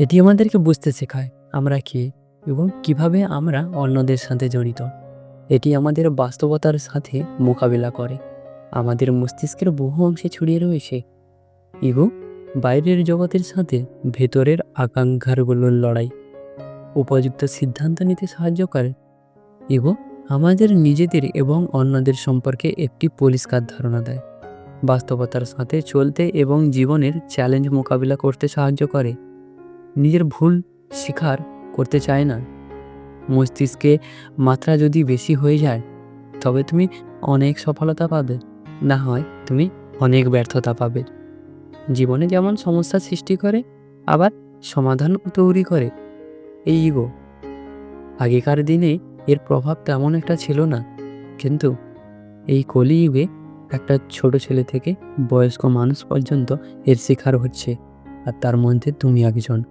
এটি আমাদেরকে বুঝতে শেখায় আমরা কে এবং কীভাবে আমরা অন্যদের সাথে জড়িত। এটি আমাদের বাস্তবতার সাথে মোকাবিলা করে। আমাদের মস্তিষ্কের বহু অংশে ছড়িয়ে রয়েছে ইগো বাইরের জগতের সাথে ভেতরের আকাঙ্ক্ষারগুলোর লড়াই। উপযুক্ত সিদ্ধান্ত নিতে সাহায্য করে ইগো আমাদের নিজেদের এবং অন্যদের সম্পর্কে একটি পরিষ্কার ধারণা দেয়। বাস্তবতার সাথে চলতে এবং জীবনের চ্যালেঞ্জ মোকাবিলা করতে সাহায্য করে। নিজের ভুল স্বীকার করতে চায় না। মস্তিষ্কে মাত্রা যদি বেশি হয়ে যায়, তবে তুমি অনেক সফলতা পাবে। না হয় তুমি অনেক ব্যর্থতা পাবে। জীবনে যেমন সমস্যা সৃষ্টি করে, আবার সমাধানও তৈরি করে। এই ইগো আগেকার দিনে এর প্রভাব তেমন একটা ছিল না। কিন্তু এই কলিযুগে একটা ছোট ছেলে থেকে বয়স্ক মানুষ পর্যন্ত এর শিকার হচ্ছে, আর তার মধ্যে তুমি একজন।